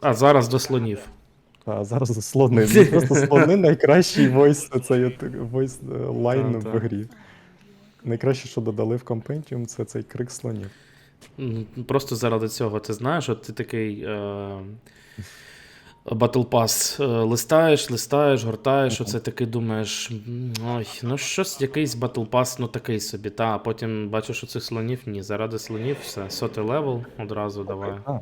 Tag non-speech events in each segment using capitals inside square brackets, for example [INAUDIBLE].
А зараз до слонів. А зараз слони. Ну, Просто слони найкращий войс, от войс е, лайн Та, в грі. Найкраще, що додали в Compendium, це цей крик слонів. Просто заради цього, ти знаєш, от ти такий. Е... Battle Pass е, листаєш, листаєш, гортаєш, оце такий думаєш, ой, ну щось, якийсь Battle Pass, ну такий собі, та, а потім бачиш оцих слонів, ні, заради слонів, все, сотий левел, одразу давай так.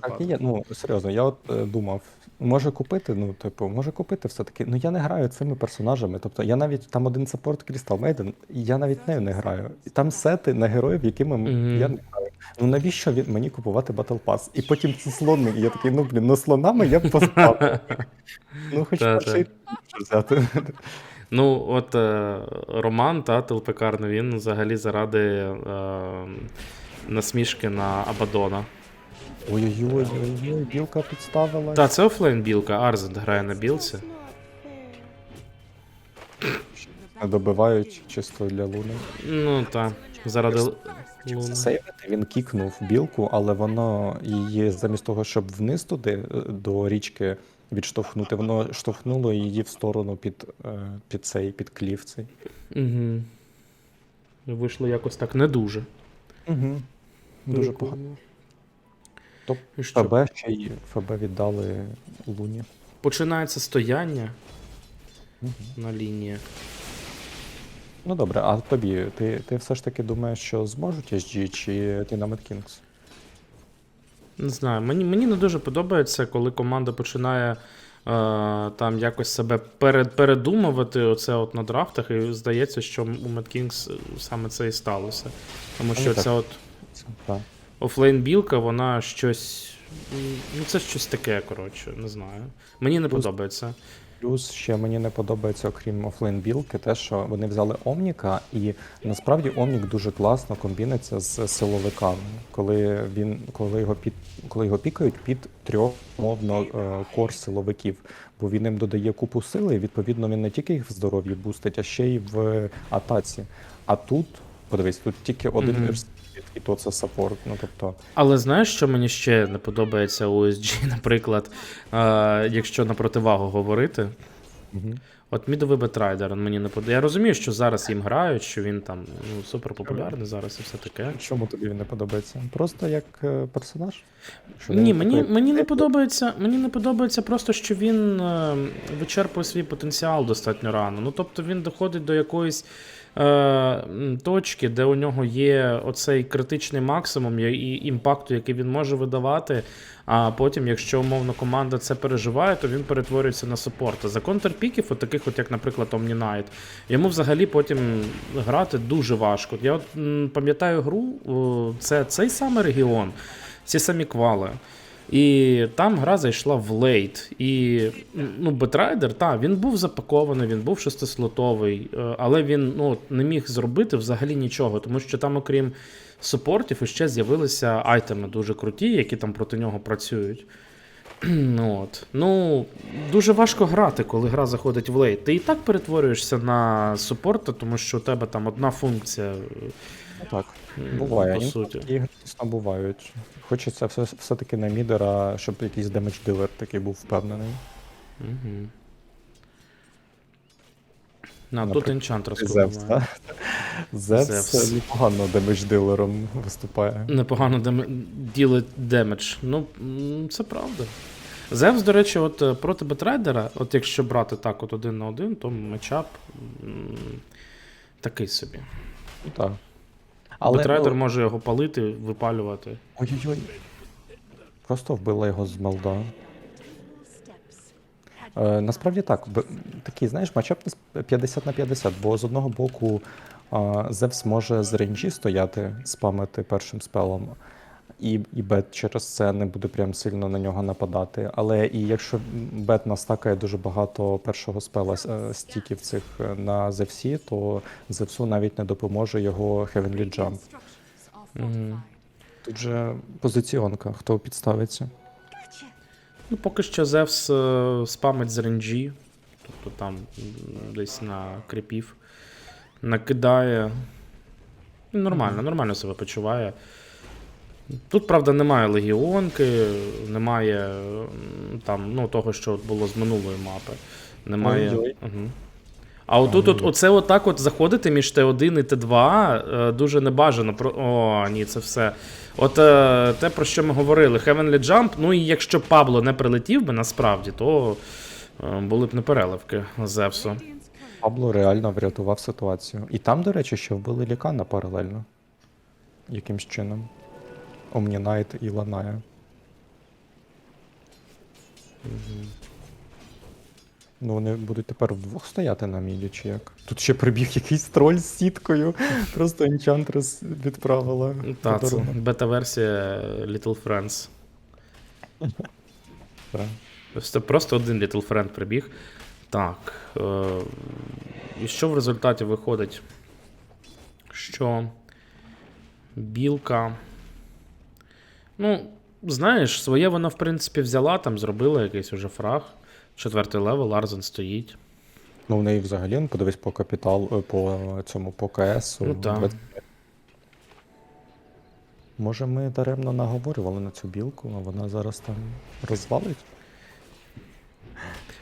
Так і є. Ну, серйозно, я от е, думав, може купити, ну, типу, може купити все-таки. Ну я не граю цими персонажами. Тобто я навіть там один саппорт Crystal Maiden, я навіть нею не граю. І там сети на героїв, якими м- Мгм. я не граю. Ну навіщо він мені купувати Battle Pass? І потім ці слони. І я такий, ну блін, ну слонами я б поспав. [LAUGHS] Ну, хоч Та-та. перший взяти. [LAUGHS] Ну, от е, Роман, та, телепекарний, він взагалі заради е, насмішки на Абадона. Ой-ой-ой, ой-ой, білка підставила. Та, це офлейн білка, Арзент грає на білці. Добивають чисто для луни. Ну, та, заради Луни. Сейвити він кікнув білку, але воно її замість того, щоб вниз туди е, до річки відштовхнути, воно штовхнуло її в сторону під, е, під цей під клів цей. Угу. Вийшло якось так не дуже. Угу. Дуже погано. Топ що? ФБ ще й ФБ віддали луні. Починається стояння Мгм. на лінії. Ну добре, а тобі, ти, ти все ж таки думаєш, що зможуть SG чи Dynamite Kings? Не знаю, мені, мені не дуже подобається, коли команда починає е, там якось себе перед, передумувати оце от на драфтах, і здається, що у Mad Kings саме це і сталося. Тому що ця от офлейн-білка, вона щось. Ну, це щось таке, коротше, не знаю. Мені не подобається. Плюс ще мені не подобається, окрім офлейн білки, те, що вони взяли Омніка, і насправді Омнік дуже класно комбіниться з силовиками, коли він коли його під коли його пікають під трьох мовно е, кор силовиків, бо він їм додає купу сили, і відповідно він не тільки їх в здоров'ї бустить, а ще й в атаці. А тут, подивись, тут тільки один mm і то це саппорт. Ну тобто, Але знаєш, що мені ще не подобається у OSG, [LAUGHS] наприклад, е, якщо на противагу говорити. угу. От мідовий бетрайдер мені не подобається. Я розумію, що зараз їм грають, що він там ну, супер популярний зараз і все таке. чому тобі він не подобається? Просто як е, персонаж? Що Ні, мені, такий- мені не подобається. Мені не подобається просто, що він е, вичерпує свій потенціал достатньо рано. Ну тобто він доходить до якоїсь точки, де у нього є оцей критичний максимум і імпакту, який він може видавати. А потім, якщо умовно команда це переживає, то він перетворюється на супорта. За контрпіків, от таких, от як, наприклад, Knight, йому взагалі потім грати дуже важко. Я от пам'ятаю гру, це цей самий регіон, ці самі квали. І там гра зайшла в лейт. І ну, Бетрайдер, так, він був запакований, він був шестислотовий, е, але він ну, не міг зробити взагалі нічого, тому що там, окрім супортів, іще з'явилися айтеми дуже круті, які там проти нього працюють. Ну, [CLEARS THROAT] От. Ну, дуже важко грати, коли гра заходить в лейт. Ти і так перетворюєшся на супорта, тому що у тебе там одна функція. Ну, так. Буває, по суті. ігри дійсно бувають. Хочеться все, все-таки на мідера, щоб якийсь демедж дилер такий був впевнений. Угу. На, тут Наприклад, Enchantress Зевс, буває. Зевс непогано демедж дилером виступає. Непогано дем... ділить демедж. Ну, це правда. Зевс, до речі, от е, проти Бетрайдера, от якщо брати так, от один на один, то матчап м, такий собі. Ну, так. Але, Бетрайдер ну, може його палити, випалювати. Ой-ой-ой. Просто вбила його з молда. Е, насправді так, такий, знаєш, матчап 50 на 50, бо з одного боку Зевс може з ренджі стояти, спамити першим спелом, і, і Бет через це не буде прям сильно на нього нападати. Але і якщо Бет настакає дуже багато першого спела е, стіків цих е, на Зевсі, то Зевсу навіть не допоможе його Heavenly Jump. Угу. Тут же позиціонка, хто підставиться. Ну, поки що Зевс е, спамить з ренджі, тобто там десь на кріпів, накидає. Ну, Нормально, нормально себе почуває. Тут, правда, немає легіонки, немає там, ну, того, що було з минулої мапи. Немає. Угу. А отут, от, оце отак от заходити між Т1 і Т2 е, дуже небажано. Про... О, ні, це все. От е, те, про що ми говорили, Heavenly Jump, ну і якщо Пабло не прилетів би насправді, то е, були б непереливки Зевсу. Пабло реально врятував ситуацію. І там, до речі, ще вбили Лікана паралельно. Якимсь чином. Омнінайт і Ланая. Ну, вони будуть тепер вдвох стояти на міді, чи як? Тут ще прибіг якийсь троль з сіткою. [LAUGHS] Просто Enchantress відправила. Та, це бета-версія Little Friends. [LAUGHS] Так. Просто один Little Friend прибіг. Так. Е- і що в результаті виходить? Що білка. Ну, знаєш, своє вона, в принципі, взяла, там зробила якийсь уже фраг. Четвертий левел, Арзен стоїть. Ну, в неї взагалі, ну, подивись по капітал, е, по цьому, по КС. Ну, так. Може, ми даремно наговорювали на цю білку, а вона зараз там розвалить?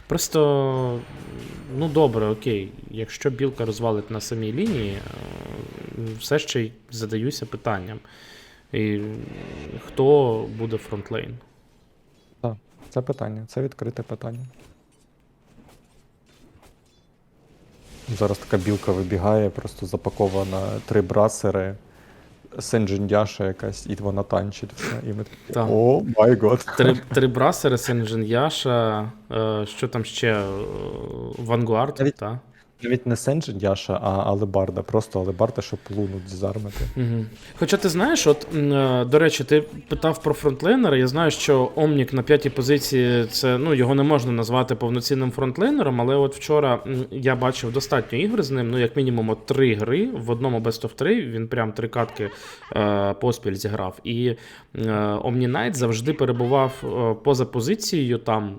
Просто, ну добре, окей, якщо білка розвалить на самій лінії, е, все ще й задаюся питанням. І хто буде фронтлейн? Це питання, це відкрите питання. Зараз така білка вибігає, просто запакована три брасери, сенджиндяша якась, і вона танчить все. І ми такі, о май год. Три, три брасери, сенджиндяша, е, що там ще? Вангуард, Навіть- так? Навіть не сенджиндяша, а алебарда. Просто алебарда, щоб лунуть зармити. Угу. Хоча ти знаєш, от е, до речі, ти питав про фронтлейнера. Я знаю, що Омнік на п'ятій позиції це ну його не можна назвати повноцінним фронтлейнером, але от вчора я бачив достатньо ігр з ним. Ну, як мінімум, от три гри в одному Best of 3, Він прям три катки е, поспіль зіграв. І е, Омнінайт завжди перебував е, поза позицією, там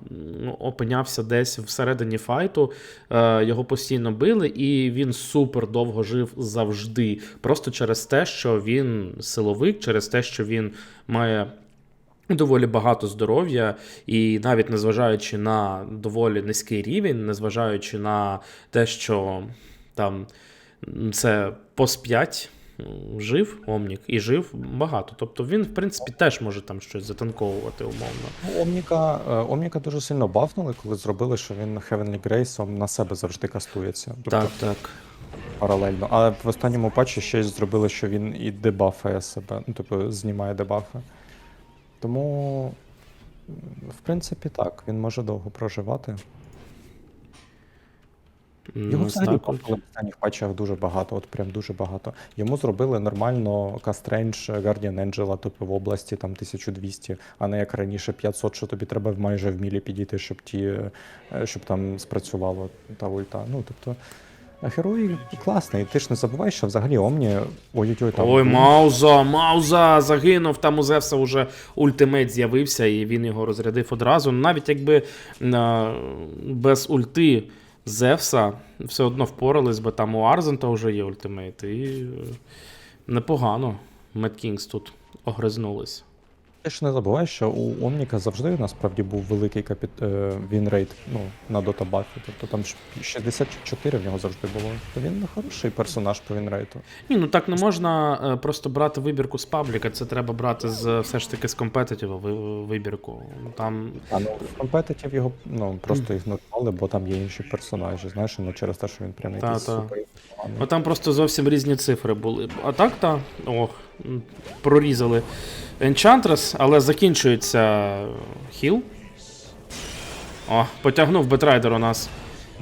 опинявся десь всередині файту. Е, його постійно били, і він супер довго жив завжди. Просто через те, що він силовик, через те, що він має. Доволі багато здоров'я, і навіть незважаючи на доволі низький рівень, незважаючи на те, що там це пос 5 м, жив Омнік і жив багато. Тобто він, в принципі, теж може там щось затанковувати умовно. Ну, Омніка, е, Омніка дуже сильно бафнули, коли зробили, що він Heavenly Grace на себе завжди кастується. Тобто Так, так. паралельно. А в останньому патчі ще зробили, що він і дебафає себе, ну, тобто знімає дебафи. Тому, в принципі, так, він може довго проживати. Його Ну, взагалі останніх патчах дуже багато, от прям дуже багато. Йому зробили нормально Кастрендж Guardian Angela, тобто в області там 1200, а не як раніше 500, що тобі треба майже в мілі підійти, щоб ті, е, щоб там спрацювало та ульта. Ну, тобто, а герой класний. Ти ж не забувай, що взагалі Омні. Ой-ой-ой, там. Ой, Мауза, Мауза загинув. Там у Зевса вже ультимейт з'явився, і він його розрядив одразу. Навіть якби е, без ульти Зевса все одно впорались, бо там у Арзента вже є ультимейт. І е, непогано. Мед Кінгс тут огризнулись. Ти ж не забувай, що у Омніка завжди насправді був великий капіт... е, вінрейт ну, на дотабафі. Тобто там ж 64 в нього завжди було. То він хороший персонаж по вінрейту. Ні, ну так не можна е, просто брати вибірку з пабліка, це треба брати з все ж таки з компетитива вибірку. Там А ну в компетитів його ну просто ігнорували, бо там є інші персонажі. Знаєш, не через те, що він прям Та, якийсь та. супер. Ну там просто зовсім різні цифри були. А так та ох, прорізали Enchantress, але закінчується хіл. О, потягнув Бетрайдер у нас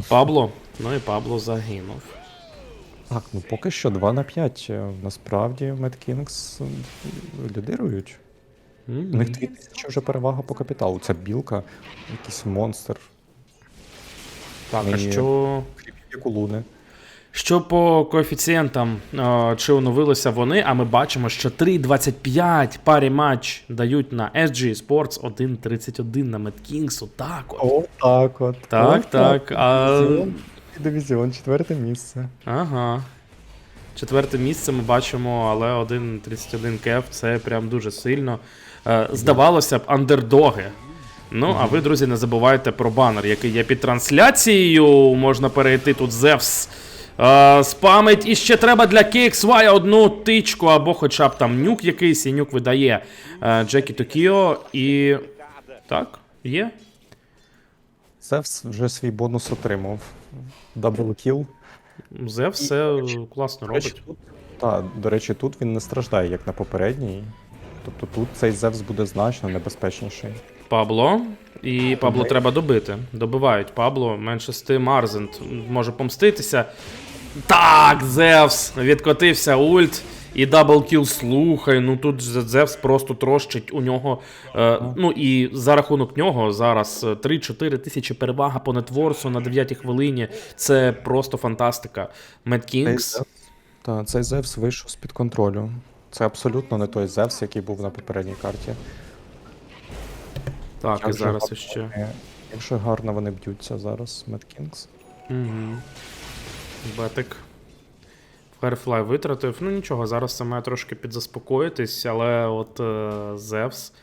Пабло. Ну і Пабло загинув. Так, ну поки що 2 на 5. Е, Насправді Mad Kings м, лідирують. М. У них 2000 вже перевага по капіталу. Це білка, якийсь монстр, Так, а що. луни. Що по коефіцієнтам, е, чи оновилися вони, а ми бачимо, що 3.25 парі матч дають на SG Sports 1.31 на Mad Kings. Так от. О, так от. Так, О, так. А... Дивізіон, дивізіон, четверте місце. Ага. Четверте місце ми бачимо, але 1.31 кеф це прям дуже сильно. Е, здавалося б, андердоги. Ну, а ви, друзі, не забувайте про банер, який є під трансляцією. Можна перейти тут Зевс. Е, спамить. І ще треба для KXY одну тичку, або хоча б там нюк якийсь, і нюк видає е, Джекі Токіо. І. Так, є. Зевс вже свій бонус отримав. Даблкіл. Зевс все класно робить. Так, до речі, тут він не страждає, як на попередній. Тобто тут цей Зевс буде значно небезпечніший. Пабло. І Пабло треба добити. Добивають Пабло. Менше з тим Арзент може помститися. Так, Зевс відкотився ульт. І даблкіл, слухай. Ну тут Зевс просто трощить у нього. Е, ну і за рахунок нього зараз е, 3-4 тисячі перевага по нетворсу на 9 хвилині. Це просто фантастика. Мед Кінгс. Та, цей Зевс вийшов з-під контролю. Це абсолютно не той Зевс, який був на попередній карті. Так, і зараз гарно іще. Як гарно вони б'ються зараз, Mad Kings. Угу. Бетик. Firefly витратив. Ну нічого, зараз це має трошки підзаспокоїтись, але от е, Зевс.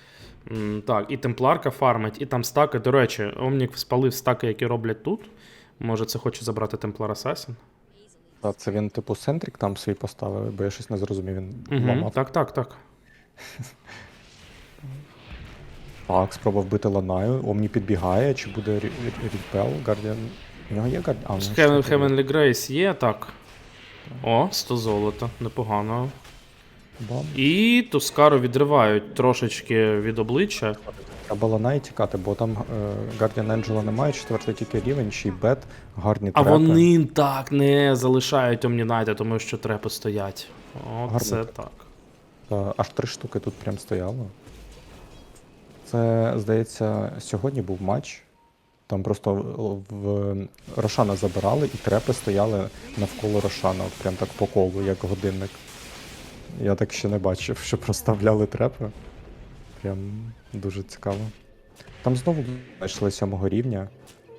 Так, і Темпларка фармить, і там стаки. До речі, Омнік спалив стаки, які роблять тут. Може, це хоче забрати Темплар Асасін? Та, це він, типу, центрик там свій поставив, бо я щось не зрозумів, він Угу. ламав. Так, так, так. Так, спробував бити Ланаю, Омні підбігає, чи буде Рі- Рі- Ріпел, Гардіан. У нього є Гардіан? А, є. Heavenly Grace є, так. О, 100 золота, непогано. Бам. І Тускару відривають трошечки від обличчя. Треба Ланай тікати, бо там е, Guardian Angela немає, четвертий тільки рівень, ще й бет, гарні А вони так не залишають Omninite, тому що трепи стоять. О, Гарно. це так. Та, аж три штуки тут прям стояло. Це, здається, сьогодні був матч. Там просто в, Рошана забирали і трепи стояли навколо Рошана, от прям так по колу, як годинник. Я так ще не бачив, що проставляли трепи. Прям дуже цікаво. Там знову знайшли сьомого рівня.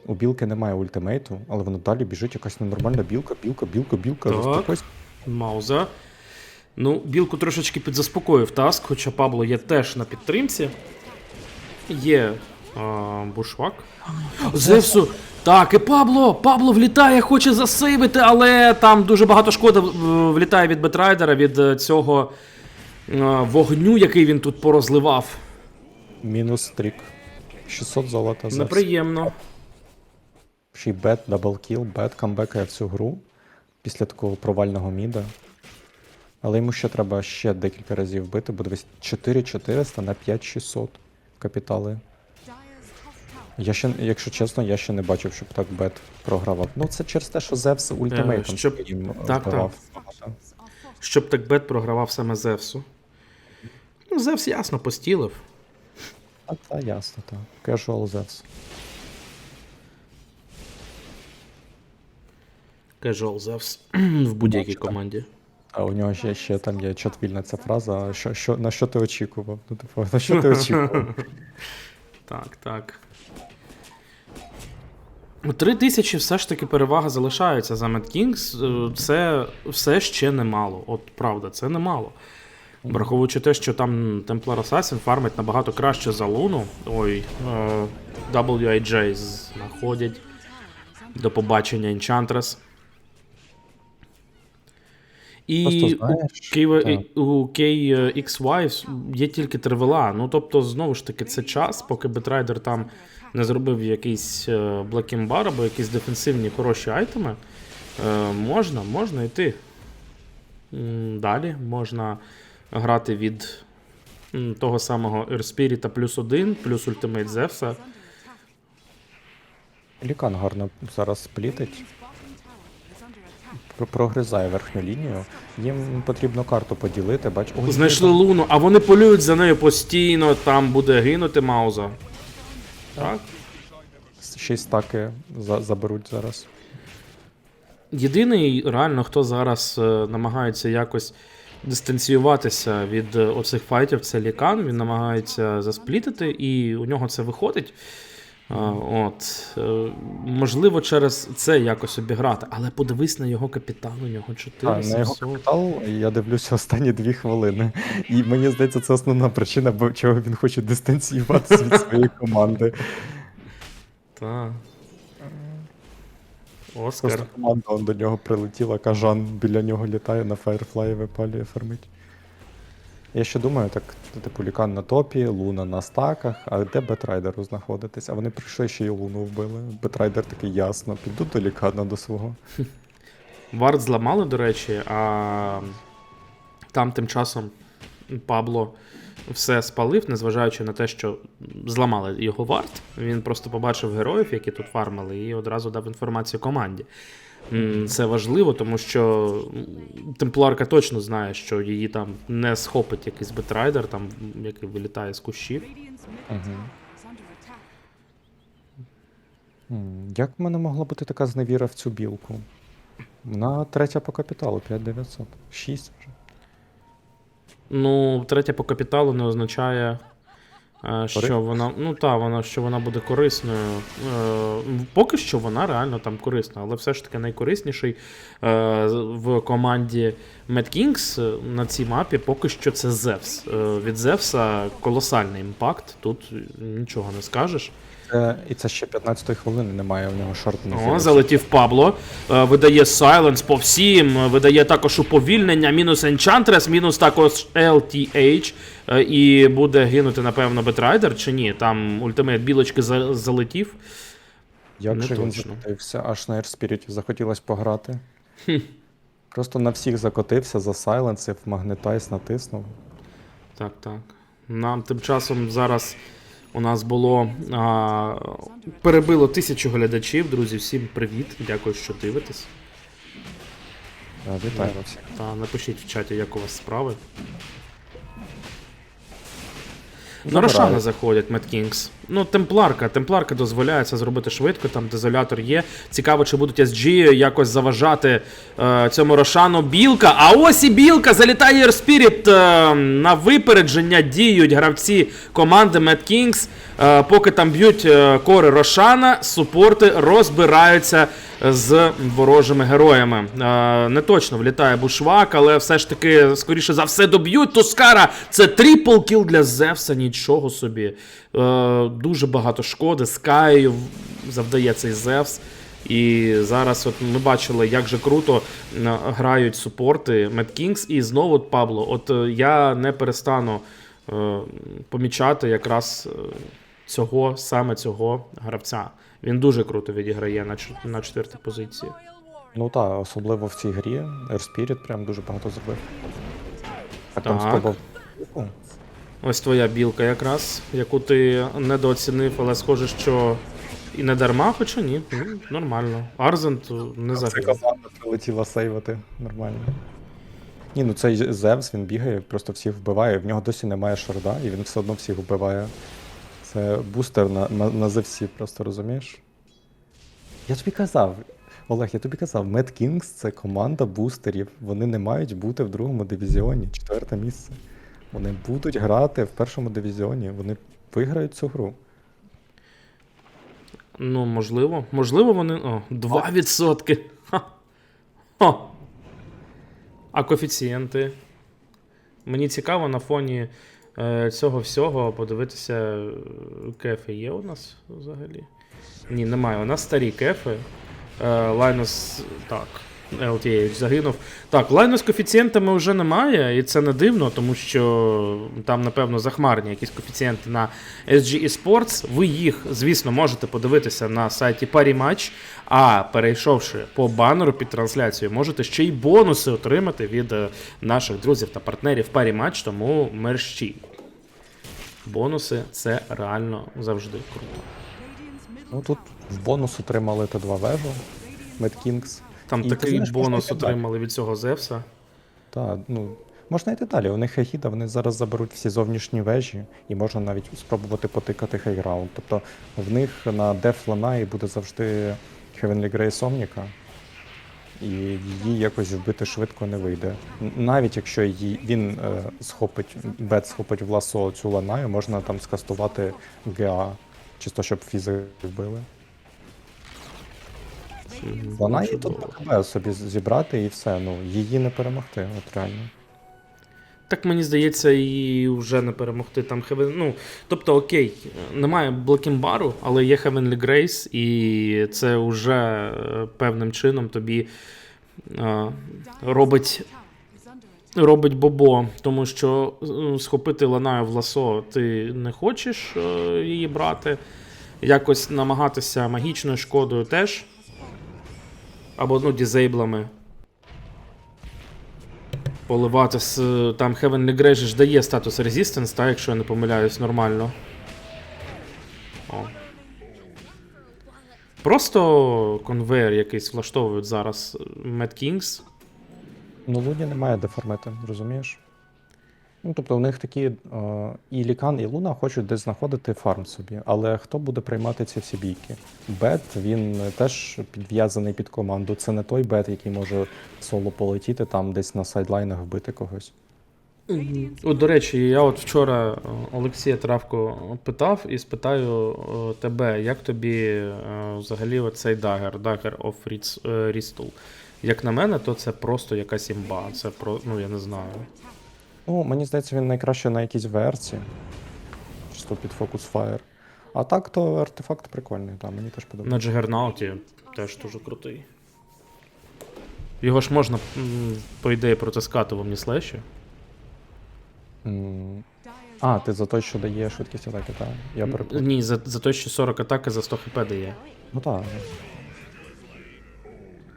У білки немає ультимейту, але воно далі біжить якась ненормальна білка, білка, білка, білка. Так. Мауза. Ну, білку трошечки підзаспокоїв таск, хоча Пабло є теж на підтримці. Є а, бушвак. Зевсу. Так, і Пабло! Пабло влітає, хоче засейвити, але там дуже багато шкоди влітає від Бетрайдера, від е, цього е, вогню, який він тут порозливав. Мінус стрік. 600 золота за Неприємно. Ще й бет, даблкіл, бет камбекає в цю гру після такого провального міда. Але йому ще треба ще декілька разів бити, бо дивись 4400 на 5600 капітали. Я ще, якщо чесно, я ще не бачив, щоб так бет програвав. Ну це через те, що Зевс ультимейтом Е, щоб- їм так, збивав. Щоб так бет програвав саме Зевсу. Ну, Зевс ясно постілив. А, та ясно, так. Casual Зевс. Casual Зевс [CLEARS THROAT] в будь-якій команді. А у нього ще, ще там є чатвільна ця фраза. Що, що, на що ти очікував? Ну, типу, [LAUGHS] на що ти очікував? [LAUGHS] Так, так. Три тисячі все ж таки перевага залишається за Mad Kings. Е, Це все ще немало. От правда, це немало. Враховуючи те, що там Templar Assassin фармить набагато краще за Луну. Ой, е, WIJ знаходять. До побачення Enchantress. І у, так. у KXY є тільки тривела. Ну тобто, знову ж таки, це час, поки Бетрайдер там не зробив якийсь е, Black Embar або якісь дефенсивні хороші айтеми. Е, можна, можна йти. Далі можна грати від того самого Airspirit плюс один, плюс ультимейт Зевса. Лікан гарно зараз сплітить. Про- Прогризає верхню лінію. Їм потрібно карту поділити, бач. Ой, Знайшли луну, а вони полюють за нею постійно, там буде гинути Мауза. Так? Ще й стаки за- заберуть зараз. Єдиний реально, хто зараз е, намагається якось дистанціюватися від е, оцих файтів, це Лікан. Він намагається засплітити, і у нього це виходить. От, е, можливо, через це якось обіграти, але подивись на його капітал, у нього А, на його капітал я дивлюся останні дві хвилини. І мені здається, це основна причина, бо чого він хоче дистанціюватися від [LAUGHS] своєї команди. Так. Оскар. Просто команда до нього прилетіла, кажан біля нього літає, на Firefly випалює, фармить. Я ще думаю, так, типу, Лікан на топі, Луна на стаках, а де Бетрайдеру знаходитись? А вони прийшли ще й Луну вбили. Бетрайдер такий ясно, піду до Лікана до свого. Вард зламали, до речі, а там тим часом Пабло все спалив, незважаючи на те, що зламали його варт. Він просто побачив героїв, які тут фармили, і одразу дав інформацію команді. Це важливо, тому що темпларка точно знає, що її там не схопить якийсь бетрайдер, там, який вилітає з кущів. Угу. Як в мене могла бути така зневіра в цю білку? Вона третя по капіталу, 5900. 6 вже. Ну, третя по капіталу не означає, що Кори- вона. Ну та, вона, що вона буде корисною. Е, Поки що вона реально там корисна, але все ж таки найкорисніший е, в команді Mad Kings е, на цій мапі поки що це Зевс. Е, Від Зевса колосальний імпакт, тут нічого не скажеш. Це, і це ще 15 хвилини немає у нього шорт О, залетів Пабло. Е, Видає Сайленс по всім. е, Видає також уповільнення, мінус Enchantress, мінус також LTH. Е, І буде гинути, напевно, Бетрайдер чи ні? Там ультимейт білочки за- залетів. Як Не же він точно. закотився, аж на Airspirit захотілося пограти. Просто на всіх закотився, засайленсив, магнетайз натиснув. Так, так. Нам тим часом зараз у нас було а, перебило тисячу глядачів. Друзі, всім привіт. Дякую, що дивитесь. Вітаю вас. Та напишіть в чаті, як у вас справи. На Рошана заходять Kings. Ну, темпларка. Темпларка дозволяє це зробити швидко, там дезолятор є. Цікаво, чи будуть SG якось заважати е, цьому Рошану. Білка. А ось і білка! Залітає Air Spirit. Е, на випередження діють гравці команди Kings. Е, поки там б'ють е, кори Рошана, супорти розбираються з ворожими героями. Е, не точно влітає Бушвак, але все ж таки, скоріше за все, доб'ють Тускара. Це трипл кіл для Зевса, нічого собі. Е, дуже багато шкоди. Скаю завдає цей Зевс. І зараз от ми бачили, як же круто е, грають супорти Mad Kings. І знову от Пабло. От я не перестану помічати якраз цього, саме цього гравця. Він дуже круто відіграє на, чор- на четвертій позиції. Ну так, особливо в цій грі. Airspirit прям дуже багато зробив. Так, там Так. спробував. О, Ось твоя білка якраз, яку ти недооцінив, але схоже, що і не дарма, хоча ні. Ну, нормально. Арзент не Це загинув. прилетіла сейвати нормально. Ні, ну цей Зевс, він бігає, просто всіх вбиває. В нього досі немає шарда, і він все одно всіх вбиває. Це бустер на, на, на Зевсі, просто розумієш? Я тобі казав, Олег, я тобі казав, Mad Kings це команда бустерів. Вони не мають бути в другому дивізіоні, четверте місце. Вони будуть грати в першому дивізіоні, вони виграють цю гру. Ну, можливо. Можливо, вони. О, 2%. Ха. Ха. А коефіцієнти. Мені цікаво на фоні цього всього подивитися, е, кефи є у нас взагалі. Ні, немає. У нас старі кефи. Е, Лайнус. Так. LTH загинув. Так, лайну з коефіцієнтами вже немає, і це не дивно, тому що там, напевно, захмарні якісь коефіцієнти на SG Esports. Ви їх, звісно, можете подивитися на сайті Parimatch, а перейшовши по банеру під трансляцією, можете ще й бонуси отримати від е, наших друзів та партнерів Parimatch, тому мерщі. Бонуси це реально завжди круто. Ну тут в бонус отримали Т2 вежу, Kings. Там І ти такий знаєш, можна бонус йти далі. отримали від цього Зевса. Так, ну можна йти далі. У них Хейхіда, вони зараз заберуть всі зовнішні вежі, і можна навіть спробувати потикати хейграунд. Тобто в них на Деф Ланай буде завжди Heavenly Grace Omnica, і її якось вбити швидко не вийде. Н- Навіть якщо її, він е, схопить, бет схопить в ласо цю ланаю, можна там скастувати ГА Чисто, щоб фізи вбили. Вона і тут довго. Собі зібрати і все. Ну, її не перемогти, от реально. Так мені здається, і вже не перемогти там Heaven... Ну, тобто, окей, немає Блокімбару, але є Heavenly Grace, і це вже е, певним чином тобі е, робить, робить бобо. Тому що е, схопити Ланаю в ласо ти не хочеш її брати. Якось намагатися магічною шкодою теж. Або ну, дізейблами поливати з там Heavenly Grace ж дає статус Resistance, так, якщо я не помиляюсь, нормально. О. Просто конвейер якийсь влаштовують зараз Mad Kings. Ну, Луні немає де фармити, розумієш? Ну, тобто, у них такі е, і Лікан, і Луна хочуть десь знаходити фарм собі. Але хто буде приймати ці всі бійки? Бет, він теж підв'язаний під команду. Це не той бет, який може соло полетіти там десь на сайдлайнах вбити когось. От, до речі, я от вчора е, Олексія Травко питав і спитаю е, тебе, як тобі взагалі оцей дагер, дагер of Ristol? Як на мене, то це просто якась імба. Це про, ну я не знаю. Ну, мені здається, він найкраще на якійсь версії. Чисто під Focus Fire. А так, то артефакт прикольний, так, мені теж подобається. На. Джигернауті теж дуже крутий. Його ж можна, по ідеї, протискати в Omnislash. М, А, ти за той, що дає швидкість атаки, так? Я перепутав. Ні, за, за те, що 40 атаки за 100 хп дає. Ну так.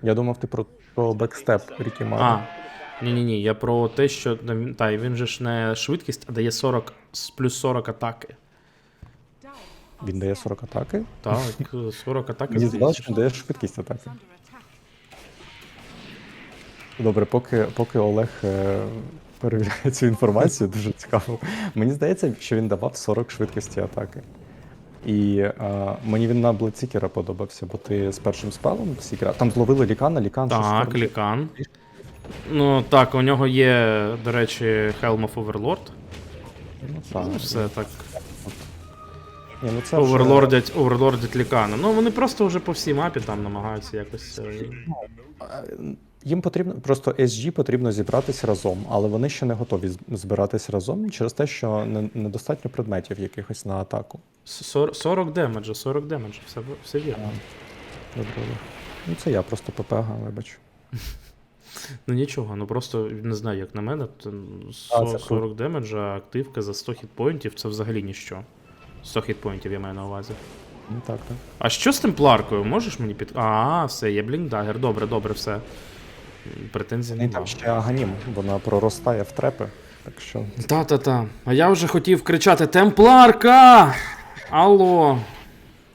Я думав, ти про, про бекстеп Рікі А, Мара. Ні-ні-ні, я про те, що. Та, він же ж не швидкість, а дає 40 плюс 40 атаки. Він дає 40 атаки. Так, 40 атаки Мені здалося, що він дає швидкість атаки. Добре, поки, поки Олег е, перевіряє цю інформацію, дуже цікаво. Мені здається, що він давав 40 швидкості атаки. І е, мені він на Блицікера подобався, бо ти з першим спелом всі гра... Там зловили лікана, лікан Так, лікан. Ну так, у нього є, до речі, Helm of Overlord. Ну, так. Ну, все так. Ні, ну, це вже- Оверлордять, оверлордять лікана. Ну вони просто вже по всій мапі там намагаються якось. е, Їм потрібно просто SG потрібно зібратися разом, але вони ще не готові з- збиратись разом через те, що не- недостатньо предметів якихось на атаку. сор- 40 демеджа, 40 демеджа, все, все вірно. Добре. Ну це я просто ППГ, вибач. [LAUGHS] Ну нічого, ну просто не знаю, як на мене, то А, со- це 40 демеджа, активка за 100 хітпоінтів це взагалі ніщо. 100 хітпоінтів я маю на увазі. Ну так, так. А що з темпларкою? Можеш мені під. А, все, є блінкдагер, добре, добре, все. Претензій немає. там ще Аганім, вона проростає в трепи. Так що. Та-та-та. А я вже хотів кричати Темпларка! Алло!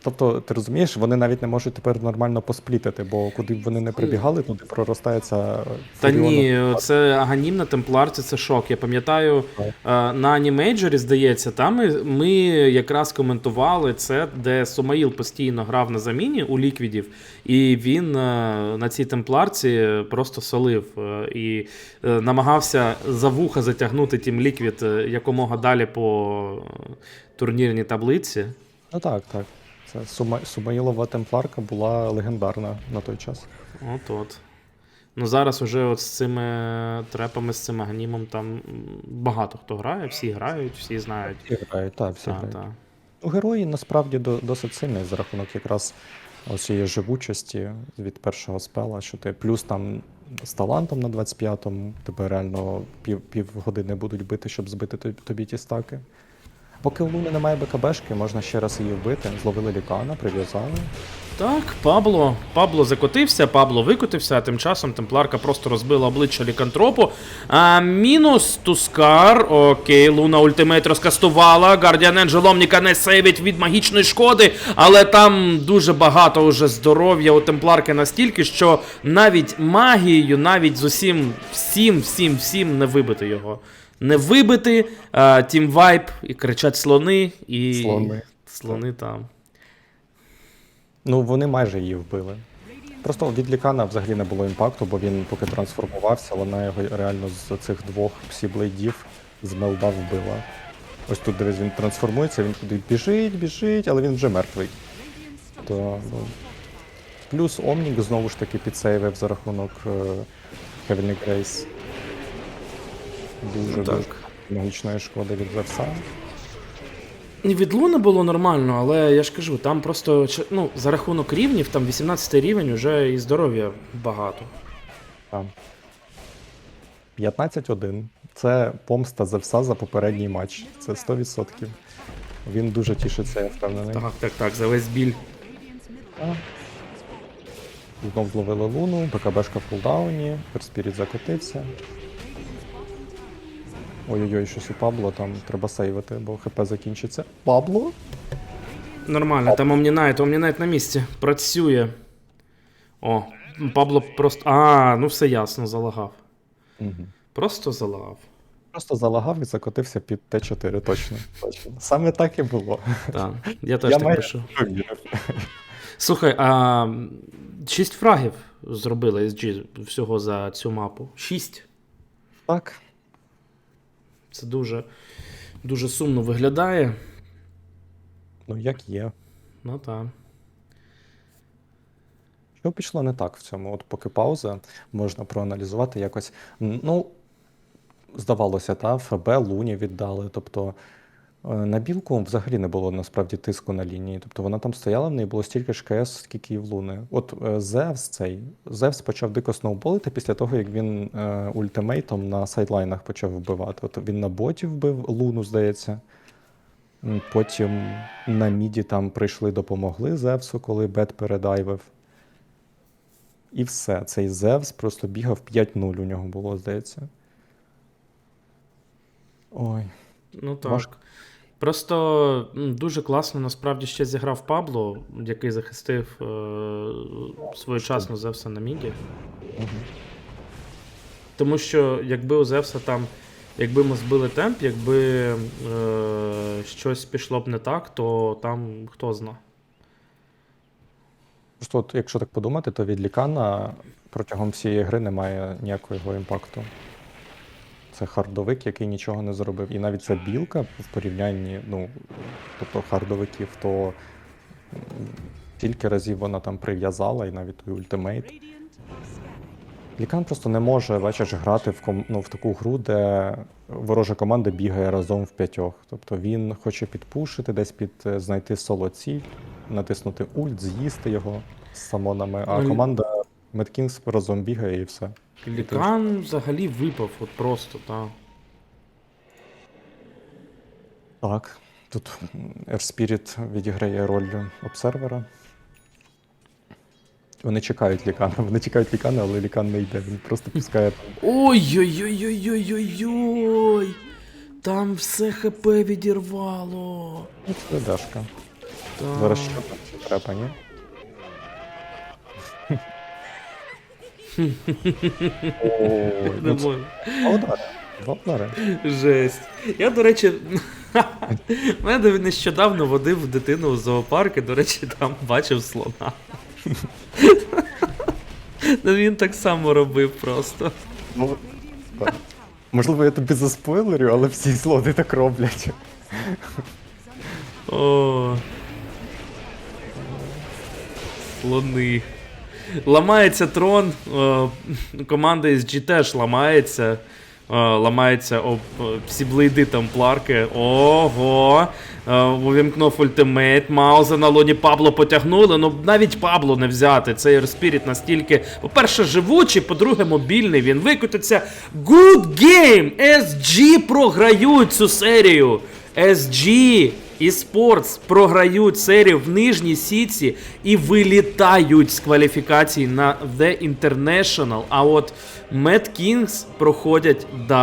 Тобто, ти розумієш, вони навіть не можуть тепер нормально посплітити, бо куди б вони не прибігали, туди проростається. е, Та ні, це аганім на темпларці, це шок. Я пам'ятаю, е, на анімейджорі, здається, там ми, ми якраз коментували це, де Сомаїл постійно грав на заміні у ліквідів, і він е, на цій темпларці просто солив е, і намагався за вуха затягнути тім ліквід якомога далі по турнірній таблиці. Ну так, так. Це Сума... Сумаїлова темпларка була легендарна на той час. От от. Ну зараз уже от з цими трепами, з цим агнімом там багато хто грає, всі грають, всі знають. Всі грають, так, всі Та, грають. та. Ну, герої насправді до, досить сильний за рахунок якраз цієї живучості від першого спела, що ти плюс там з талантом на 25-му, тебе реально пів, півгодини будуть бити, щоб збити тобі ті стаки. Поки у Луни немає БКБшки, можна ще раз її вбити. Зловили лікана, прив'язали. Так, Пабло. Пабло закотився, Пабло викотився, а тим часом темпларка просто розбила обличчя лікантропу. А, мінус Тускар. Окей, Луна ультимейт розкастувала. Гардіан Енджел Омніка не сейвить від магічної шкоди, але там дуже багато уже здоров'я у темпларки настільки, що навіть магією, навіть з усім всім, всім, всім не вибити його. Не вибити, тім вайп, і кричать слони, і. Слони. Слони там. Ну, вони майже її вбили. Просто від лікана взагалі не було імпакту, бо він поки трансформувався, вона його реально з цих двох псіблейдів з мелда вбила. Ось тут дивись, він трансформується, він куди біжить, біжить, але він вже мертвий. То, ну, Плюс Омнік знову ж таки підсейвив за рахунок е, Heavenly Grace. Дуже Так. дуже магічної шкоди від Зевса. І від Луни було нормально, але я ж кажу, там просто ну, за рахунок рівнів, там 18 рівень вже і здоров'я багато. Там. 15-1. Це помста Зевса за попередній матч. Це 100%. Він дуже тішиться, я впевнений. Так, так, так, за весь біль. А. Знов зловили луну, БКБшка в кулдауні, Перспіріт закотився. Ой-ой-ой, щось у Пабло там треба сейвити, бо ХП закінчиться. Пабло? Нормально, там Omninite, Omninite на місці. Працює. О, Пабло просто. А, ну все ясно, залагав. Угу. Просто залагав. Просто залагав і закотився під Т4, точно. точно. Саме так і було. Так, я теж Я так маю- пишу. [LAUGHS] Слухай, а 6 фрагів зробили SG всього за цю мапу. 6. Так. Це дуже, дуже сумно виглядає. Ну як є. Ну так. Що пішло не так в цьому? От поки пауза, можна проаналізувати якось. Ну, здавалося, та ФБ Луні віддали. Тобто на білку взагалі не було насправді тиску на лінії. Тобто вона там стояла, в неї було стільки ж КС, скільки і в Луни. От е, Зевс цей Зевс почав дико сноуболити після того, як він е, ультимейтом на сайдлайнах почав вбивати. От він на боті вбив Луну, здається. Потім на міді там прийшли, допомогли Зевсу, коли Бет передайвив. І все. Цей Зевс просто бігав 5-0 у нього було, здається. Ой. Ну так. Важко. Просто дуже класно насправді ще зіграв Пабло, який захистив е, своєчасно Зевса на міді. Угу. Тому що якби у Зевса там, якби ми збили темп, якби е, щось пішло б не так, то там хто зна. Просто, от, якщо так подумати, то від Лікана протягом всієї гри немає ніякого його імпакту. Це хардовик, який нічого не зробив. І навіть ця білка в порівнянні, ну, тобто хардовиків, то м, тільки разів вона там прив'язала, і навіть той ультимейт. Лікан просто не може, бачиш, грати в, ком... ну, в таку гру, де ворожа команда бігає разом в п'ятьох. Тобто він хоче підпушити, десь під е, знайти соло ціль, натиснути ульт, з'їсти його з самонами, а Ну, команда Медкінгс разом бігає і все. Лікан взагалі випав, от просто, так. Так. Тут Air Spirit відіграє роль обсервера. Вони чекають лікана, вони чекають лікана, але лікан не йде. Він просто пускає Ой-ой-ой-ой-ой-ой-ой! Там все ХП відірвало. Це дашка. Зараз що там треба, ні? Не можу. два удари. Два удари. Жесть. Я, до речі, [LAUGHS] мене нещодавно водив дитину у зоопарк, і, до речі, там бачив слона. [LAUGHS] Ну він так само робив просто. Ну, так. Можливо, я тобі заспойлерю, але всі слони так роблять. О. Слони. Ламається трон. О, команда SG теж ламається. Ламається об е, всі блейди там пларки. Ого. Е, Увімкнув ультимейт. Мауза на лоні Пабло потягнули. Ну навіть Пабло не взяти. Цей Spirit настільки, по-перше, живучий, по-друге, мобільний. Він викотиться. Good game! SG програють цю серію. SG eSports програють серію в нижній сітці і вилітають з кваліфікацій на The International. А от Мет Кінгс проходять далі.